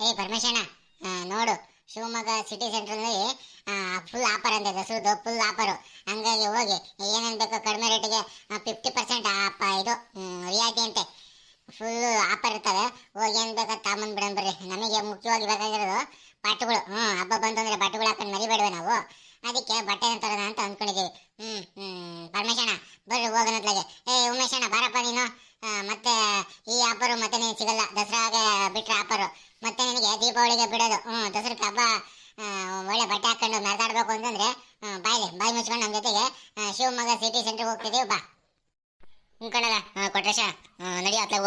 ಏ ಪರಮೇಶಣ್ಣ ನೋಡು ಶಿವಮೊಗ್ಗ ಸಿಟಿ ಸೆಂಟ್ರಲ್ಲಿ ಫುಲ್ ಆಫರ್ ಅಂತ ದಸರದು ಫುಲ್ ಆಫರು ಹಂಗಾಗಿ ಹೋಗಿ ಏನೇನು ಬೇಕೋ ಕಡಿಮೆ ರೇಟಿಗೆ ಫಿಫ್ಟಿ ಪರ್ಸೆಂಟ್ ಇದು ಮ್, ರಿಯಾಯಿತಿ ಅಂತೆ. ಫುಲ್ ಆಫರ್ ಇರ್ತವೆ. ಹೋಗಿ ಏನು ಬೇಕಾದ ತಾಮನ್ ಬಿಡೋಣ ಬರ್ರಿ. ನಮಗೆ ಮುಖ್ಯವಾಗಿ ಬೇಕಾಗಿರೋದು ಬಟ್ಟುಗಳು ಹ್ಞೂ ಹಬ್ಬ ಬಂತು ಅಂದ್ರೆ ಬಟ್ಟೆಗಳು ಹಾಕೊಂಡು ಮರಿಬೇಡವೆ ನಾವು. ಅದಕ್ಕೆ ಬಟ್ಟೆ ಅಂತ ಅಂದ್ಕೊಂಡಿದ್ದೀವಿ. ಹ್ಮ್ ಹ್ಮ್ ಪರಮೇಶಣ್ಣ ಬರ್ರಿ ಹೋಗೋಣತ್ಲಾಗೆ ಏ ಉಮೇಶಣ್ಣ ಬಾರಪ್ಪ ನೀನು. ಮತ್ತೆ ಈ ಆಫರು ಮತ್ತೆ ನೀನು ಸಿಗಲ್ಲ. ದಸರಾಗೆ ಬಿಟ್ರೆ ಆಫರು ಮತ್ತೆ ನಿನಗೆ ದೀಪಾವಳಿಗೆ ಬಿಡೋದು. ಹ್ಞೂ ದಸರಕ್ಕೆ ಹಬ್ಬ ಒಳ್ಳೆ ಬಟ್ಟೆ ಹಾಕೊಂಡು ಮೆರೆದಾಡ್ಬೇಕು ಅಂತಂದ್ರೆ ಬಾಯ್ಲಿ, ಬಾಯಿ ಮುಚ್ಕೊಂಡು ನಮ್ಮ ಜೊತೆಗೆ ಶಿವಮೊಗ್ಗ ಸಿಟಿ ಸೆಂಟರ್ಗೆ ಹೋಗ್ತಿದ್ದೀವಿ, ಬಾ. ಕಣಗ ಕೊಟ್ರೇಶ ನಡಿ ಅತ್ಲಾಗ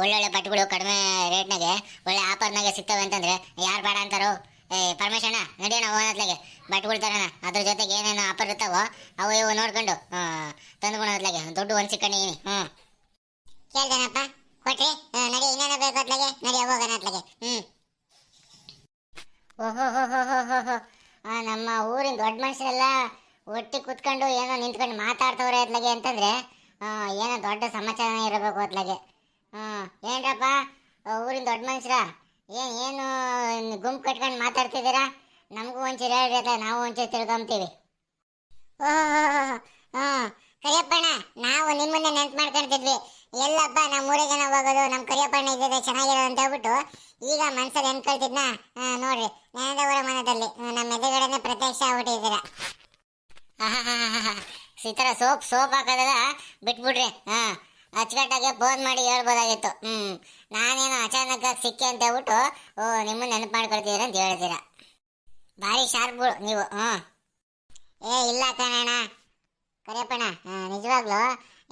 ಒಳ್ಳೊಳ್ಳೆ ಬಟ್ಟೆಗಳು ಕಡಿಮೆ ರೇಟ್ನಾಗೆ, ಒಳ್ಳೆ ಆಫರ್ನಾಗೆ ಸಿಗ್ತವೆ ಅಂತಂದ್ರೆ, ಯಾರು ಬೇಡ ಅಂತಾರೋ. ಏ ಪರಮೇಶಣ್ಣ ನಡೆಯೋಣ ಹೋಗೋಣತ್ಲಾಗೆ ಬಟ್ಟೆಗಳು ತರೋಣ ಅದ್ರ ಜೊತೆಗೆ ಏನೇನು ಆಫರ್ ಇರ್ತಾವೋ, ಅವು ಇವು ನೋಡ್ಕೊಂಡು ತಂದ್ಕೊಳತ್ಲಾಗೆ ದುಡ್ಡು ಒಂದು ಸಿಕ್ಕಣಿದೀನಿ ಹ್ಞೂ ಕೇಳ್ದೇನಪ್ಪ, ಕೊಟ್ರಿ ನಡಿ, ಇನ್ನೇನ ಬೇಕು ನಡಿ, ಹೋಗೋಣ ಅತ್ಲಾಗೆ ಹ್ಞೂ ಓಹೋ ನಮ್ಮ ಊರಿನ ದೊಡ್ಡ ಮನುಷ್ಯರೆಲ್ಲ ಒಟ್ಟಿ ಕುತ್ಕೊಂಡು ಏನೋ ನಿಂತ್ಕೊಂಡು ಮಾತಾಡ್ತವ್ರೆ ಅತ್ಲಾಗೆ ಅಂತಂದ್ರೆ ಏನೋ ದೊಡ್ಡ ಸಮಾಚಾರನೇ ಇರಬೇಕು ಅತ್ಲಾಗೆ ಹ್ಞೂ ಏನ್ರಪ್ಪ ಊರಿನ ದೊಡ್ಡ ಮನುಷ್ಯರ ಏನ್, ಏನು ಗುಂಪು ಕಟ್ಕೊಂಡು ಮಾತಾಡ್ತಿದ್ದೀರಾ? ನಮಗೂ ಒಂಚೂರು ಅತ್ಲಾಗ ನಾವು ಒಂಚೂರು ತಿಳ್ಕೊಂತೀವಿ. ಓಹೋ ಕರಿಯಪ್ಪಣ್ಣ, ನಾವು ನಿಮ್ಮನ್ನ ನೆನ್ಪು ಮಾಡ್ಕೊಂತಿದ್ವಿ. ಎಲ್ಲಪ್ಪ ನಮ್ಮ ಊರಿಗೆ ನಾವು ಹೋಗೋದು ನಮ್ಮ ಕರಿಯಪ್ಪಣ್ಣ ಇದ್ದಿದೆ ಚೆನ್ನಾಗಿರೋದು ಅಂತ ಹೇಳ್ಬಿಟ್ಟು ಈಗ ಮನ್ಸಲ್ಲಿ ನೆನ್ಕೊಳ್ತಿದ್ನ ನೋಡ್ರಿ. ಜ್ಞಾನದೇವರ ಮನದಲ್ಲಿ ನಮ್ಮ ಎದುರುಗಡೆನೆ ಪ್ರತ್ಯಕ್ಷ ಆಗ್ಬಿಟ್ಟಿದ್ದೀರ. ಥರ ಸೋಪ್ ಸೋಪ್ ಹಾಕೋದೆಲ್ಲ ಬಿಟ್ಬಿಡ್ರಿ. ಹಾ ಅಚ್ಚುಕಟ್ಟಾಗಿ ಫೋನ್ ಮಾಡಿ ಹೇಳ್ಬೋದಾಗಿತ್ತು. ಹ್ಞೂ ನಾನೇನು ಅಚಾನಕ್ ಸಿಕ್ಕಿ ಅಂತ ಹೇಳ್ಬಿಟ್ಟು, ಓ, ನಿಮ್ಮನ್ನ ನೆನಪು ಮಾಡ್ಕೊಳ್ತೀರ ಅಂತ ಹೇಳ್ತೀರ. ಭಾರಿ ಶಾರ್ಪ್ಗಳು ನೀವು ಹ್ಞೂ ಏ, ಇಲ್ಲ ಕಣಣ್ಣ. ಕರಿಯಪ್ಪಣ್ಣ ನಿಜವಾಗ್ಲೂ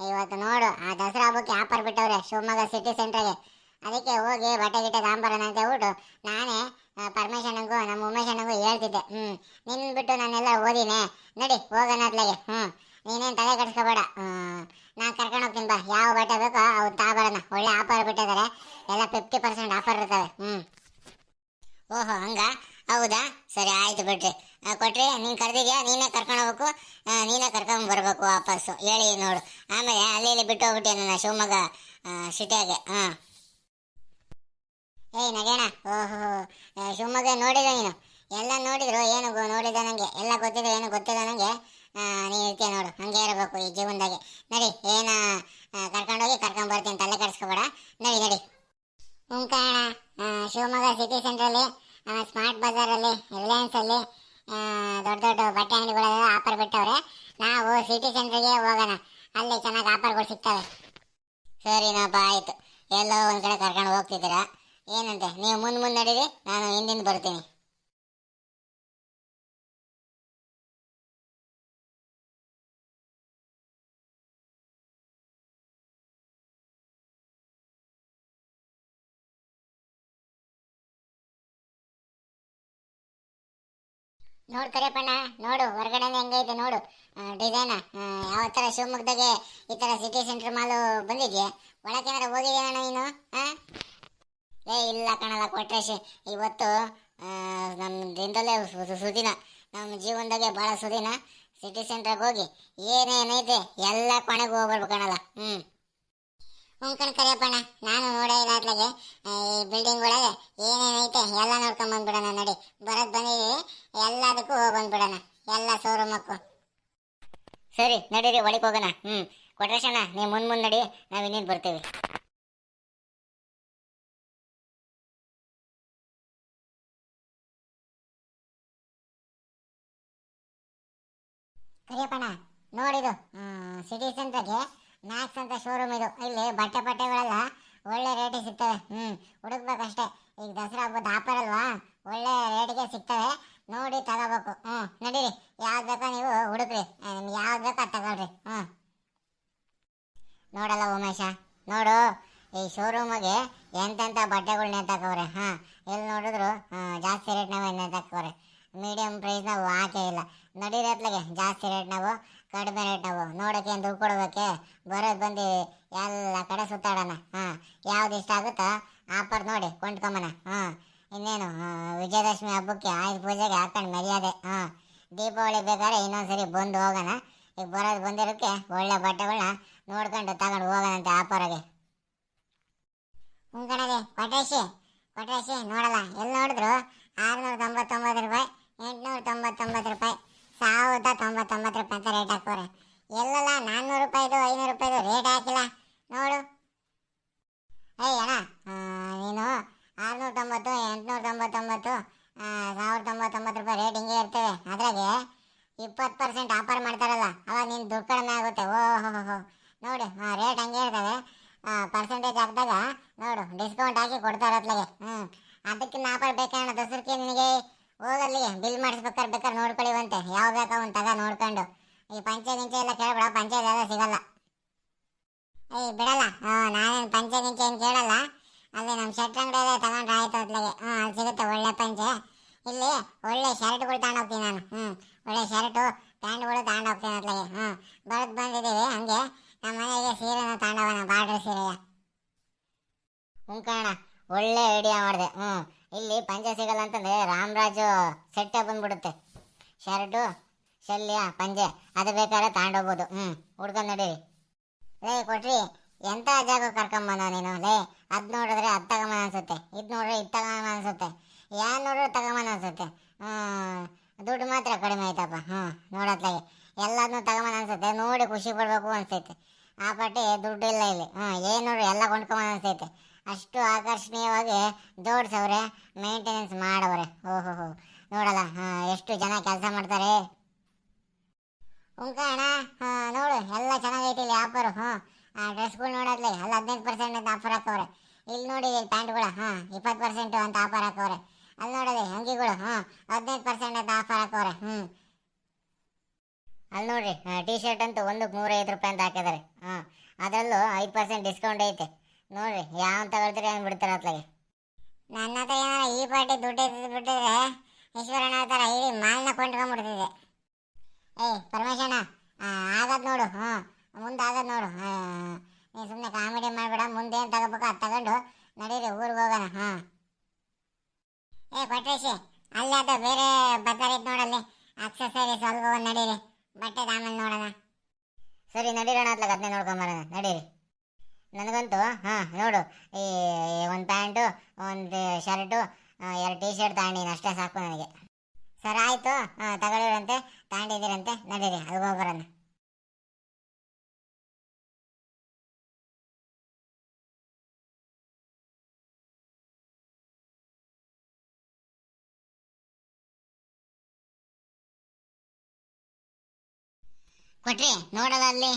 ಇವತ್ತು ನೋಡು, ಆ ದಸರಾ ಹಬ್ಬಕ್ಕೆ ಆಫರ್ ಬಿಟ್ಟವ್ರೆ ಶಿವಮೊಗ್ಗ ಸಿಟಿ ಸೆಂಟ್ರಿಗೆ ಅದಕ್ಕೆ ಹೋಗಿ ಬಟ್ಟೆ ಗಿಟ್ಟೆ ತಾಂಬರೋಣ ಅಂತ ಹೇಳ್ಬಿಟ್ಟು ನಾನೇ ಪರಮೇಶ್ವನಗೂ ನಮ್ಮ ಉಮೇಶಣ್ಣಂಗೂ ಹೇಳ್ತಿದ್ದೆ. ಹ್ಞೂ ನಿನ್ ಬಿಟ್ಟು ನಾನೆಲ್ಲ ಓದಿನೇ. ನಡಿ, ಹೋಗೋಣ ಅತ್ಲಾಗೆ ಹ್ಞೂ ನೀನೇನು ತಲೆ ಕೆಡಿಸ್ಕೋಬೇಡ. ನಾನು ಕರ್ಕೊಂಡು ಹೋಗ್ತೀನಿ ಬಾ. ಯಾವ ಬಟ್ಟೆ ಬೇಕೋ ಅವ್ನು ತಾಬರೋಣ ಒಳ್ಳೆ ಆಫರ್ ಬಿಟ್ಟಿದ್ದಾರೆ ಎಲ್ಲ ಫಿಫ್ಟಿ ಪರ್ಸೆಂಟ್ ಆಫರ್ ಇರ್ತವೆ. ಹ್ಞೂ ಓಹೋ, ಹಂಗ? ಹೌದಾ? ಸರಿ, ಆಯ್ತು ಬಿಡ್ರಿ. ಕೊಟ್ರಿ. ನೀನ್ ಕರೆದಿದ್ಯಾ? ನೀನೇ ಕರ್ಕೊಂಡು ಹೋಗ್ಬೇಕು. ನೀನೇ ಕರ್ಕೊಂಡ್ ಬರ್ಬೇಕು ವಾಪಸ್ಸು. ಹೇಳಿ ನೋಡು. ಆಮೇಲೆ ಅಲ್ಲಿ ಇಲ್ಲಿ ಬಿಟ್ಟು ಹೋಗ್ಬಿಟ್ಟೆ ನನ್ನ ಶಿವಮೊಗ್ಗ ಸಿಟಿಯಾಗೆ? ಹಾ. ಏಯ್, ನಗೇಣ. ಓಹೋ ಶಿವಮೊಗ್ಗ ನೋಡಿದ ನೀನು? ಎಲ್ಲ ನೋಡಿದ್ರು. ಏನು ನೋಡಿದ ನಂಗೆ. ಎಲ್ಲ ಗೊತ್ತಿದ್ರು ಏನು ಗೊತ್ತಿಲ್ಲ ನಂಗೆ. ನೀನ್ ಇರ್ತೀಯ ನೋಡು. ಹಂಗೆ ಇರಬೇಕು ಈ ಜೀವನದಾಗೆ. ನಡಿ, ಏನ ಕರ್ಕೊಂಡೋಗಿ ಕರ್ಕೊಂಡು ಬರ್ತೀನಿ. ತಲೆ ಕೆಡಿಸ್ಕೋಬೇಡ. ನಡಿ ನಡಿ. ಹುಂಕಾಣ ಕಾಣ ಶಿವಮೊಗ್ಗ ಸಿಟಿ ಸೆಂಟ್ರಲ್ಲಿ ಸ್ಮಾರ್ಟ್ ಬಜಾರಲ್ಲಿ ರಿಲಯನ್ಸಲ್ಲಿ ದೊಡ್ಡ ದೊಡ್ಡ ಬಟ್ಟೆ ಅಂಗಡಿಗಳೆಲ್ಲ ಆಫರ್ ಬಿಟ್ಟವ್ರೆ. ನಾವು ಸಿಟಿ ಸೆಂಟ್ರಿಗೆ ಹೋಗೋಣ. ಅಲ್ಲಿ ಚೆನ್ನಾಗಿ ಆಫರ್ಗಳು ಸಿಗ್ತವೆ. ಸರಿನಪ್ಪ ಆಯಿತು. ಎಲ್ಲೋ ಒಂದು ಕಡೆ ಕರ್ಕೊಂಡು ಹೋಗ್ತಿದ್ದೀರಾ? ಏನಂತೆ? ನೀವು ಮುಂದೆ ಮುಂದೆ ನಡೀರಿ. ನಾನು ಹಿಂದಿಂದ ಬರ್ತೀನಿ. ನೋಡ್ ಕರಿಯಪ್ಪಣ್ಣ, ನೋಡು ಹೊರಗಡೆ ಹೆಂಗೈತೆ ನೋಡು. ಡಿಸೈನ್ ಯಾವ ಥರ ಶಿವಮೊಗ್ಗದಾಗೆ ಈ ತರ ಸಿಟಿ ಸೆಂಟರ್ ಮಾಲು ಬಂದಿದ್ಯಾ? ಒಳಗೇನಾರ ಹೋಗಿದ್ಯಾಣ ನೀನು ಹಾಂ ಏ, ಇಲ್ಲ ಕಣಲ್ಲ, ಕೊಟ್ರೇಶ್, ಇವತ್ತು ನಮ್ಮ ದಿನದಲ್ಲೇ ಸುದಿನ. ನಮ್ಮ ಜೀವನದಾಗೆ ಭಾಳ ಸುದಿನ. ಸಿಟಿ ಸೆಂಟ್ರಿಗೆ ಹೋಗಿ ಏನೇನೈತೆ ಎಲ್ಲ ಕೊನೆಗೆ ಹೋಗ್ಬರ್ಬೇಕು ಕಣಲ್ಲ. ಹ್ಞೂ ಹ್ಞೂ ಕರಿಯಪ್ಪಣ್ಣ, ನಾನು ನೋಡೇ ಇಲ್ಲ ಈ ಬಿಲ್ಡಿಂಗ್ ಒಳಗೆ ಏನೇನೈತೆ ಎಲ್ಲ ನೋಡ್ಕೊಂಡ್ ಬಂದ್ಬಿಡೋಣ ನಡಿ. ಬರೋದ್ ಬಂದಿದ್ದೀವಿ ಎಲ್ಲದಕ್ಕೂ ಹೋಗಿ ಬಂದ್ಬಿಡೋಣ. ಎಲ್ಲ ಶೋರೂಮಕ್ಕೂ ಸರಿ, ನಡೀರಿ, ಒಳಗೆ ಹೋಗೋಣ. ಹ್ಞೂ ಕೊಟ್ರೇಶಣ್ಣ, ನೀವು ಮುಂದೆ ಮುಂದೆ ನಡಿ, ನಾವು ಇನ್ನೇನು ಬರ್ತೀವಿ. ಕರಿಯಪ್ಪಣ್ಣ, ನೋಡಿದು ಸಿಟಿ ಸೆಂಟ್ರಿಗೆ ಮ್ಯಾಕ್ಸ್ ಅಂತ ಶೋರೂಮ್ ಇದು. ಇಲ್ಲಿ ಬಟ್ಟೆ ಬಟ್ಟೆಗಳೆಲ್ಲ ಒಳ್ಳೆ ರೇಟಿಗೆ ಸಿಗ್ತವೆ. ಹ್ಞೂ ಹುಡುಕ್ಬೇಕಷ್ಟೇ. ಈಗ ದಸರಾ ಹಬ್ಬದ ಆಫರ್ ಅಲ್ವಾ? ಒಳ್ಳೆ ರೇಟಿಗೆ ಸಿಗ್ತವೆ. ನೋಡಿ ತಗೋಬೇಕು. ಹ್ಞೂ ನಡೀರಿ. ಯಾವ್ದು ಬೇಕೋ ನೀವು ಹುಡುಕ್ರಿ. ನಿಮ್ಗೆ ಯಾವ್ದು ಬೇಕೋ ಅದು ತಗೊಳ್ರಿ. ಹ್ಞೂ ನೋಡಲ್ಲ ಉಮೇಶ. ನೋಡು, ಈ ಶೋರೂಮಿಗೆ ಎಂತೆಂಥ ಬಟ್ಟೆಗಳು ನೇತಾಕವ್ರೆ ಹಾಂ ಎಲ್ಲಿ ನೋಡಿದ್ರು ಜಾಸ್ತಿ ರೇಟ್ನಾಗ ನೇತಾಕವ್ರೆ ಮೀಡಿಯಮ್ ಪ್ರೈಸ್ ನಾವು ಹಾಕೇ ಇಲ್ಲ. ನಡೀರತ್ಲಾಗೆ ಜಾಸ್ತಿ ರೇಟ್ ನಾವು. ಕಡಿಮೆ ರೇಟವು ನೋಡೋಕೆ ನೋಡೋಕೆ ದುಡ್ಡು ಕೊಡೋದಕ್ಕೆ ಬರೋದು ಬಂದು ಎಲ್ಲ ಕಡೆ ಸುತ್ತಾಡೋಣ. ಹಾಂ, ಯಾವ್ದು ಇಷ್ಟ ಆಗುತ್ತೋ ಆಫರ್ ನೋಡಿ ಕೊಂಡ್ಕೊಂಬನ ಹಾಂ, ಇನ್ನೇನು ವಿಜಯದಶಮಿ ಹಬ್ಬಕ್ಕೆ ಆಯುಧ ಪೂಜೆಗೆ ಹಾಕೊಂಡು ಮರ್ಯಾದೆ. ಹಾಂ ದೀಪಾವಳಿ ಬೇಕಾದ್ರೆ ಇನ್ನೊಂದ್ಸರಿ ಬಂದು ಹೋಗೋಣ. ಈಗ ಬರೋದು ಬಂದಿರೋಕ್ಕೆ ಒಳ್ಳೆ ಬಟ್ಟೆಗಳನ್ನ ನೋಡ್ಕೊಂಡು ತಗೊಂಡು ಹೋಗೋಣಂತೆ ಆಫರಾಗೆ ಕಣಗೆ ಕೊಟ್ರೇಶಿ ಕೊಟ್ರೇಶಿ ನೋಡಲ್ಲ ಎಲ್ಲಿ ನೋಡಿದ್ರು? ಆರುನೂರ ತೊಂಬತ್ತೊಂಬತ್ತು ರೂಪಾಯಿ, ಎಂಟ್ನೂರ ತೊಂಬತ್ತೊಂಬತ್ತು ರೂಪಾಯಿ. ಸಾವಿರದ ತೊಂಬತ್ತೊಂಬತ್ತು ರೂಪಾಯಿ ಅಂತ ರೇಟ್ ಹಾಕೋರೆ ಎಲ್ಲಲ್ಲ ನಾನ್ನೂರು ರೂಪಾಯಿದು ಐನೂರು ರೂಪಾಯಿದು ರೇಟ್ ಹಾಕಿಲ್ಲ. ನೋಡು. ಏಯ್ ಅಣ್ಣ ನೀನು ಆರ್ನೂರ ತೊಂಬತ್ತು ಎಂಟುನೂರ ತೊಂಬತ್ತೊಂಬತ್ತು ಸಾವಿರದ ತೊಂಬತ್ತೊಂಬತ್ತು ರೂಪಾಯಿ ರೇಟ್ ಹಿಂಗೆ ಇರ್ತವೆ. ಅದ್ರಾಗೆ ಇಪ್ಪತ್ತು ಪರ್ಸೆಂಟ್ ಆಫರ್ ಮಾಡ್ತಾರಲ್ಲ, ಅವಾಗ ನೀನು ದುಡ್ಡು ಕಡಿಮೆ ಆಗುತ್ತೆ. ಓ ನೋಡಿ ಹೋ ಹೋ ನೋಡು ರೇಟ್ ಹಂಗೆ ಇರ್ತವೆ ಪರ್ಸೆಂಟೇಜ್ ಹಾಕಿದಾಗ ನೋಡು ಡಿಸ್ಕೌಂಟ್ ಹಾಕಿ ಕೊಡ್ತಾರೆ ಅತ್ಲಾಗೆ ಹ್ಞೂ ಅದಕ್ಕಿಂತ ಆಫರ್ ಬೇಕಣ್ಣ ದಸರಕ್ಕೆ ನಿನಗೆ ಹೋಗಲ್ಲಿಗೆ ಬಿಲ್ ಮಾಡಿಸ್ಬೇಕಾದ್ರೆ ಬೇಕಾದ್ರೆ ನೋಡ್ಕೊಳ್ಳಿವಂತೆ ಯಾವ ಬೇಕಾ ಅವ್ನು ತಗ ನೋಡ್ಕೊಂಡು ಈ ಪಂಚೆ ಗಿಂಚೆ ಎಲ್ಲ ಕೇಳ್ಬೇಡ ಪಂಚೆ ಎಲ್ಲ ಸಿಗಲ್ಲ ಏಯ್ ಬಿಡಲ್ಲ ಹ್ಞೂ ನಾನೇನು ಪಂಚೆ ಗಿಂಚೆ ಏನು ಕೇಳಲ್ಲ ಅಲ್ಲಿ ನಮ್ಮ ಶರ್ಟ್ ಅಂಗಡಿ ತಗೊಂಡ್ರೆ ಹಾ ಅಲ್ಲಿ ಸಿಗುತ್ತೆ ಒಳ್ಳೆ ಪಂಚೆ. ಇಲ್ಲಿ ಒಳ್ಳೆ ಶರ್ಟ್ಗಳು ತಗೊಂಡೋಗ್ತೀನಿ ನಾನು. ಹ್ಞೂ ಒಳ್ಳೆ ಶರ್ಟು, ಪ್ಯಾಂಟ್ಗಳು ತಗೊಂಡೋಗ್ತೀನಿ ಅತ್ಲಾಗೆ ಹ್ಞೂ ಬರೋದು ಬಂದಿದ್ದೀವಿ, ಹಂಗೆ. ನಮ್ಮ ಮನೆಗೆ ಸೀರೆನ ತಗೊಂಡವನ ಬಾರ್ಡ್ರ್ ಸೀರೆಯ. ಹ್ಞೂ ಒಳ್ಳೆ ಐಡಿಯಾ ಮಾಡಿದೆ. ಹ್ಞೂ ಇಲ್ಲಿ ಪಂಚೆ ಸಿಗಲ್ಲ ಅಂತಂದರೆ ರಾಮರಾಜು ಸೆಟ್ಟೇ ಬಂದ್ಬಿಡುತ್ತೆ. ಶರ್ಟು, ಶಲ್ಯ ಪಂಜೆ ಅದು ಬೇಕಾದ್ರೆ ತಗೊಂಡೋಗ್ಬೋದು. ಹ್ಞೂ ಹುಡ್ಕೊಂಡು ನಡೀರಿ. ಲೇ ಕೊಟ್ರಿ ಎಂಥ ಜಾಗ ಕರ್ಕೊಂಬಂದ ನೀನು? ಲೇ, ಅದು ನೋಡಿದ್ರೆ ಅದು ತಗೊಂಬನ ಅನ್ಸುತ್ತೆ. ಇದು ನೋಡ್ರೆ ಇದು ತಗೊಂಬನ ಅನ್ಸುತ್ತೆ. ಯಾರು ನೋಡಿದ್ರೆ ತಗೊಂಬನ ಅನ್ಸುತ್ತೆ. ಹ್ಞೂ ದುಡ್ಡು ಮಾತ್ರ ಕಡಿಮೆ ಆಯ್ತಪ್ಪ. ಹ್ಞೂ ನೋಡತ್ಲಾಗೆ. ಎಲ್ಲದನ್ನೂ ತಗೊಂಬನ ಅನ್ಸುತ್ತೆ. ನೋಡಿ ಖುಷಿ ಪಡಬೇಕು ಅನ್ಸೈತೆ. ಆ ಪಟ್ಟಿ ದುಡ್ಡು ಇಲ್ಲ ಇಲ್ಲಿ. ಹ್ಞೂ ಏನು ನೋಡ್ರಿ ಎಲ್ಲ ಕೊಂಡ್ಕೊಂಬನ ಅನಿಸ್ತೈತೆ ಅಷ್ಟು ಆಕರ್ಷಣೀಯವಾಗಿ ಜೋಡಿಸವ್ರೆ ಮೇಂಟೆನೆನ್ಸ್ ಮಾಡವ್ರೆ. ಓಹೋ ಹೋ ನೋಡಲ್ಲ, ಹಾಂ, ಎಷ್ಟು ಜನ ಕೆಲಸ ಮಾಡ್ತಾರೆ. ಉಂಕ ಹಾಂ, ನೋಡು, ಎಲ್ಲ ಚೆನ್ನಾಗೈತಿ ಇಲ್ಲಿ ಆಫರು. ಹ್ಞೂ ಡ್ರೆಸ್ಗಳು ನೋಡತ್ಲೆ ಅಲ್ಲಿ ಹದಿನೈದು ಪರ್ಸೆಂಟ್ ಅಂತ ಆಫರ್ ಹಾಕವ್ರೆ. ಇಲ್ಲಿ ನೋಡಿ ಪ್ಯಾಂಟ್ ಪ್ಯಾಂಟ್ಗಳು, ಹಾಂ, ಇಪ್ಪತ್ತು ಪರ್ಸೆಂಟ್ ಅಂತ ಆಫರ್ ಹಾಕವ್ರೆ. ಅಲ್ಲಿ ನೋಡಲಿ ಅಂಗಿಗಳು, ಹಾಂ ಹದಿನೈದು ಪರ್ಸೆಂಟ್ ಅಂತ ಆಫರ್ ಹಾಕವ್ರೆ ಹ್ಞೂ ಅಲ್ಲಿ ನೋಡ್ರಿ ಟಿ ಶರ್ಟ್ ಅಂತೂ ಒಂದಕ್ಕೆ ನೂರೈವತ್ತು ರೂಪಾಯಿ ಅಂತ ಹಾಕಿದ್ದಾರೆ ಹಾಂ. ಅದರಲ್ಲೂ ಐದು ಪರ್ಸೆಂಟ್ ಡಿಸ್ಕೌಂಟ್ ಐತೆ. ನೋಡ್ರಿ, ಯಾವ ತಗೊಳ್ತೀರಿ ಹಂಗೆ ಬಿಡ್ತಾರೆ ಅತ್ಲಾಗೆ ನನ್ನ ಹತ್ರ ಈ ಪಾರ್ಟಿ ದುಡ್ಡು ಇದ್ದು ಬಿಟ್ಟಿದ್ರೆ ಈಶ್ವರನ ಹತ್ರ ಇಡೀ ಮಾಲ್ನ ಕೊಂಡ್ಕೊಂಡ್ಬಿಡ್ತಿದ್ದೆ ಏಯ್ ಪರಮೇಶಣ್ಣ ಆಗದ್ ನೋಡು ಹ್ಞೂ ಮುಂದೆ ಆಗದ್ ನೋಡು ನೀ ಸುಮ್ಮನೆ ಕಾಮಿಡಿ ಮಾಡಬೇಡ ಮುಂದೆ ಏನು ತಗೋಬೇಕು ಅದು ತಗೊಂಡು ನಡೀರಿ ಊರಿಗೆ ಹೋಗೋಣ ಹಾಂ ಏ ಕೊಟ್ರೇಶಿ ಅಲ್ಲಿ ಅದು ಬೇರೆ ಬಜಾರ್ ಇತ್ತು ನೋಡಲ್ಲಿ ಅಕ್ಸಸರೀಸ್ ಅಲ್ಗ ಒಂದು ನಡೀರಿ ಬಟ್ಟೆ ಆಮೇಲೆ ನೋಡೋಣ. ಸರಿ ನಡೀರೋಣ ಅತ್ಲಾಗ ಅದನ್ನೇ ನೋಡ್ಕೊಂಬರೋಣ ನಡೀರಿ. ನನಗಂತೂ, ಹಾಂ, ನೋಡು. ಈ ಒಂದು ಪ್ಯಾಂಟು, ಒಂದು ಶರ್ಟು ಎರಡು ಟಿ ಶರ್ಟ್ ತಗೊಂಡಿನಿ. ಅಷ್ಟೇ ಸಾಕು ನನಗೆ. ಸರಿ, ಆಯಿತು. ಹಾಂ ತಗೊಳ್ಳಿರಂತೆ ತಗೊಂಡಿದ್ದೀರಂತೆ. ನಡೀರಿ ಅದು ಹೋಗ್ಬರೋಣ ಕೊಟ್ರಿ, ನೋಡಲ್ಲ ಅಲ್ಲಿ.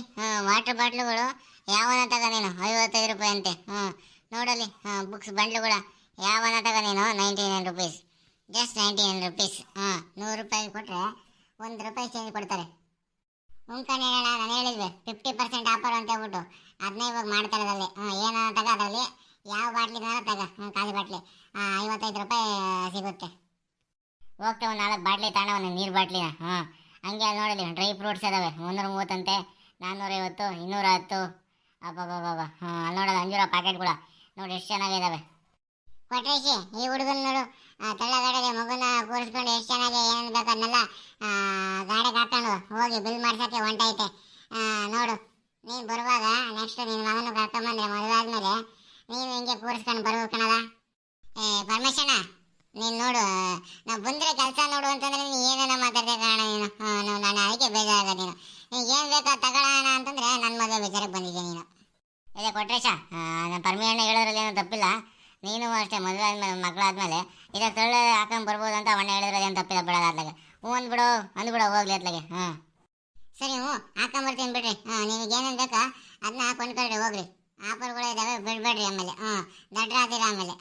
ವಾಟರ್ ಬಾಟ್ಲುಗಳು ಯಾವನ ತಗ ನೀನು? ಐವತ್ತೈದು ರೂಪಾಯಿ ಅಂತೆ. ಹ್ಞೂ ನೋಡಲ್ಲಿ. ಬುಕ್ಸ್ ಬಂಡ್ಲುಗಳ ಯಾವನ ತಗ ನೀನು? Ninety nine rupees just ninety nine rupees ಹಾಂ ನೂರು ರೂಪಾಯಿ ಕೊಟ್ಟರೆ ಒಂದು ರೂಪಾಯಿ ಚೇಂಜ್ ಕೊಡ್ತಾರೆ. ಉಂಕನ್ ಹೇಳ, ನಾನು ಹೇಳಿದ್ವಿ. ಫಿಫ್ಟಿ ಪರ್ಸೆಂಟ್ ಆಫರ್ ಅಂತ ಹೇಳ್ಬಿಟ್ಟು. ಅದನ್ನೇ ಇವಾಗ ಮಾಡ್ತಾರೆ ಹಾಂ ಏನೋ ತಗ ಅದರಲ್ಲಿ? ಯಾವ ಬಾಟ್ಲಿಗಾರ ತಗ? ಖಾಲಿ ಬಾಟ್ಲಿ ಐವತ್ತೈದು ರೂಪಾಯಿ ಸಿಗುತ್ತೆ. ಹೋಗ್ತಾ ಒಂದು ನಾಲ್ಕು ಬಾಟ್ಲಿ ತಾಣ ಒಂದು ನೀರು ಬಾಟ್ಲಿನ ಹಾಂ ಹಂಗೆ ಅಲ್ಲಿ ನೋಡಲಿ ಡ್ರೈ ಫ್ರೂಟ್ಸ್ ಅದಾವೆ ಮುನ್ನೂರ ಮೂವತ್ತಂತೆ ನಾನ್ನೂರೈವತ್ತು ಇನ್ನೂರ ಹತ್ತು ಅಬ್ಬಬ್ಬಬ್ಬ ಹಾಂ ಅಲ್ಲಿ ನೋಡೋದು ಅಂಜೂರ ಪ್ಯಾಕೆಟ್ಗಳು ನೋಡಿ, ಎಷ್ಟು ಚೆನ್ನಾಗಿದ್ದಾವೆ ಕೊಟ್ರೇಶಿ, ಈ ಹುಡುಗನ ನೋಡು ತೆಳ್ಳಗಡೆಗೆ ಮಗುನ ಕೂರಿಸ್ಕೊಂಡು ಎಷ್ಟು ಚೆನ್ನಾಗಿ ಏನು ಬೇಕು ಅದನ್ನೆಲ್ಲ ಗಾಡಿಗೆ ಹೋಗಿ ಬಿಲ್ ಮಾಡ್ಸೋಕ್ಕೆ ಹೊಂಟೈತೆ ನೋಡು, ನೀನು ಬರುವಾಗ ನೆಕ್ಸ್ಟ್ ನಿನ್ನ ಮಗನ ಕರ್ಕೊಂಬಂದ್ರೆ ಮದುವೆ ಆದಮೇಲೆ ನೀನು ಹಿಂಗೆ ಕೂರಿಸ್ಕೊಂಡು ಬರ್ಬೇಕು ಏ ಪರಮೇಶಣ್ಣ ನೀನು ನೋಡು, ನಾವು ಬಂದ್ರೆ ಕೆಲಸ ನೋಡು ಅಂತಂದ್ರೆ ನೀನು ಏನೇನೋ ಮಾತಾಡ್ದೆ ಕಾರಣ ನೀನು. ನಾನು ನಾನು ಅದಕ್ಕೆ ಬೇಜಾರಾಗ ನೀನು. ನೀನು ಏನು ಬೇಕೋ ತಗೊಳ್ಳೋಣ ಅಂತಂದ್ರೆ ನನ್ನ ಮದುವೆ ವಿಚಾರಕ್ಕೆ ಬಂದಿದ್ದೆ ನೀನು. ಇದೆ ಕೊಟ್ರೇಶ ನಾನು ಪರ್ಮಿಷನ್ ಹೇಳೋದ್ರಲ್ಲಿ ಏನೂ ತಪ್ಪಿಲ್ಲ. ನೀನು ಅಷ್ಟೇ ಮದುವೆ ಆದ್ಮೇಲೆ ಮಕ್ಕಳಾದ್ಮೇಲೆ ಇದೆ ತೊಳ್ಳೆ ಹಾಕೊಂಡು ಬರ್ಬೋದು ಅಂತ ಅವಣ್ಣ ಹೇಳಿದ್ರಲ್ಲಿ ಏನು ತಪ್ಪಿಲ್ಲ ಬಿಡೋದು ಅತ್ಲಾಗೆ ಹ್ಞೂ ಅಂದ್ಬಿಡು ಅಂದ್ಬಿಡು, ಹೋಗ್ಲಿ ಅತ್ಲಾಗೆ ಹಾಂ. ಸರಿ, ಹ್ಞೂ ಹಾಕೊಂಬರ್ತೀನಿ ಬಿಡ್ರಿ. ಹಾಂ ನಿಮಗೆ ಏನೇನು ಬೇಕಾ ಅದನ್ನ ಕೊಂಡ್ಕೊಳ್ರಿ ಹೋಗ್ರಿ. ಆಫರ್ಗಳು ಇದ್ದಾವೆ ಬಿಡಬೇಡ್ರಿ ಆಮೇಲೆ, ಹ್ಞೂ. ದಡ್ರಾದಿರ ಆಮೇಲೆ.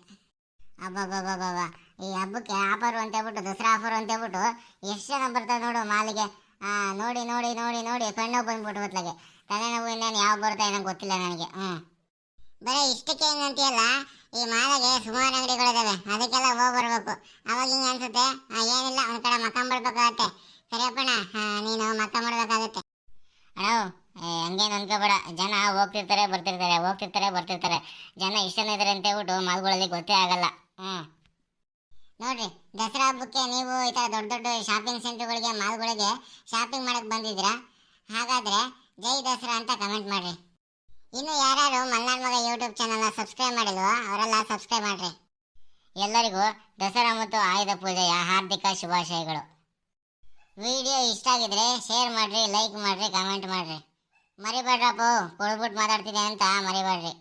ಅಬ್ಬಬ್ಬಬ್ಬಬ್ಬ ಈ ಹಬ್ಬಕ್ಕೆ ಆಫರು ಅಂತ ಹೇಳ್ಬಿಟ್ಟು, ದಸರಾ ಆಫರ್ ಅಂತ ಹೇಳ್ಬಿಟ್ಟು ಎಷ್ಟು ಜನ ಬರ್ತಾರೆ ನೋಡು ಮಾಲಿಗೆ. ನೋಡಿ ನೋಡಿ ನೋಡಿ ನೋಡಿ, ಕಣ್ಣು ಬಂದ್ಬಿಟ್ಟು ಹೊತ್ಲಾಗೆ. ತಲೆನೋವು ಇನ್ನೇನು ಯಾವ ಬರ್ತಾ ಏನೋ ಗೊತ್ತಿಲ್ಲ ನನಗೆ. ಹ್ಞೂ ಬರೀ ಇಷ್ಟಕ್ಕೆ ಏನಂತೀಯಲ್ಲ ಈ ಮಾಲೆಗೆ ಸುಮಾರು ಅಂಗಡಿಗಳಿದ್ದಾವೆ ಅದಕ್ಕೆಲ್ಲ ಹೋಗಿ ಬರಬೇಕು. ಅವಾಗ ಹಿಂಗೆ ಅನ್ಸುತ್ತೆ ಏನಿಲ್ಲ, ಒಂದು ಕಡೆ ಮಕ್ಕ ಮಾಡ್ಬೇಕಾಗತ್ತೆ ಸರಿಯಪ್ಪಣ್ಣ ನೀನು ಮಕ್ಕ ಮಾಡಬೇಕಾಗತ್ತೆ. ಅಣ್ಣ ಹಂಗೇನು ಅನ್ಕೋಬೇಡ ಜನ ಹೋಗ್ತಿರ್ತಾರೆ, ಬರ್ತಿರ್ತಾರೆ ಹೋಗ್ತಿರ್ತಾರೆ, ಬರ್ತಿರ್ತಾರೆ. ಜನ ಇಷ್ಟನೇ ಇದ್ದಾರೆ ಅಂತ ಹೇಳ್ಬಿಟ್ಟು ಮಾಲ್ಗಳಲ್ಲಿ ಗೊತ್ತೇ ಆಗಲ್ಲ. ಹ್ಞೂ ನೋಡ್ರಿ, ದಸರಾ ಹಬ್ಬಕ್ಕೆ ನೀವು ಈ ಥರ ದೊಡ್ಡ ದೊಡ್ಡ ಶಾಪಿಂಗ್ ಸೆಂಟರ್ಗಳಿಗೆ ಮಾಲ್ಗಳಿಗೆ ಶಾಪಿಂಗ್ ಮಾಡಕ್ಕೆ ಬಂದಿದ್ದೀರಾ? ಹಾಗಾದರೆ ಜೈ ದಸರಾ ಅಂತ ಕಮೆಂಟ್ ಮಾಡಿರಿ. ಇನ್ನು ಯಾರ್ಯಾರು ಮಲ್ನಾಡ್ ಮಗ ಯೂಟ್ಯೂಬ್ ಚಾನಲ್ನ ಸಬ್ಸ್ಕ್ರೈಬ್ ಮಾಡಿಲ್ವೋ, ಅವರೆಲ್ಲ ಸಬ್ಸ್ಕ್ರೈಬ್ ಮಾಡಿರಿ. ಎಲ್ಲರಿಗೂ ದಸರಾ ಮತ್ತು ಆಯುಧ ಪೂಜೆಯ ಹಾರ್ದಿಕ ಶುಭಾಶಯಗಳು. ವಿಡಿಯೋ ಇಷ್ಟ ಆಗಿದ್ರೆ ಶೇರ್ ಮಾಡ್ರಿ ಲೈಕ್ ಮಾಡ್ರಿ ಕಮೆಂಟ್ ಮಾಡ್ರಿ. ಮರಿಬೇಡ್ರಪ್ಪ ಕುಳ್ಬಿಟ್ಟು ಮಾತಾಡ್ತೀನಿ ಅಂತ ಮರಿಬೇಡ್ರಿ.